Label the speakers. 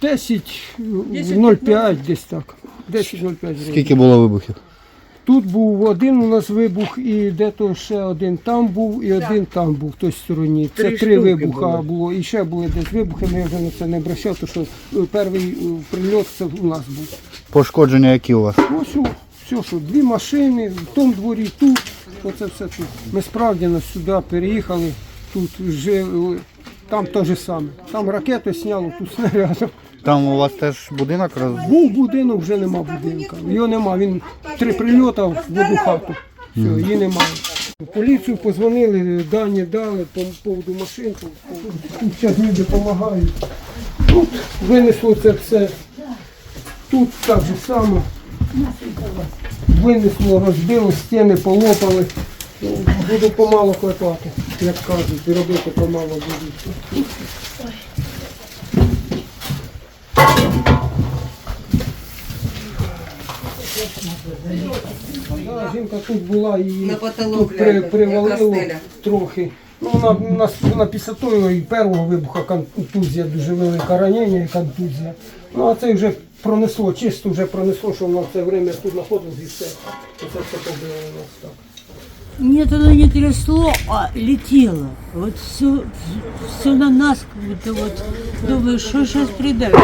Speaker 1: 10, 0,5 десь так. 10-0,5.
Speaker 2: Скільки було вибухів?
Speaker 1: Тут був один у нас вибух, і де-то ще один там був, і один там був в той стороні. Це
Speaker 3: Три
Speaker 1: три, вибуха
Speaker 3: було.
Speaker 1: було. І ще були десь вибухи, ми вже на це не обращав, тому що е, перший е, прильот це у нас був.
Speaker 2: Пошкодження які у вас?
Speaker 1: Ось о, все, що дві машини, в тому дворі, тут, оце все тут. Ми справді нас сюди переїхали, тут жили, там те ж саме. Там ракети сняло, тут снарядом.
Speaker 2: Там у вас теж будинок роз...
Speaker 1: Був будинок, вже нема будинка. Його нема. Він три прильота в одну хату. Все, її немає. Поліцію позвонили, дані дали по поводу машин. Тут зараз люди допомагають. Тут винесло це все. Тут так же само. Винесло, розбило, стіни полопали. Буду помало клепати, як кажуть, і робити помало буду. Да, жінка тут була і
Speaker 3: На потолок
Speaker 1: тут при, привалило трохи. Ну, вона, вона, вона після того і першого вибуха контузія, дуже велика ранення і контузія. Ну а це вже пронесло, чисто вже пронесло, що вона в це время тут знаходилась і все. Це все побило у нас так.
Speaker 4: Нет, оно не трясло, а летело. Вот все, все на нас как будто вот. Думаю, что сейчас придавит.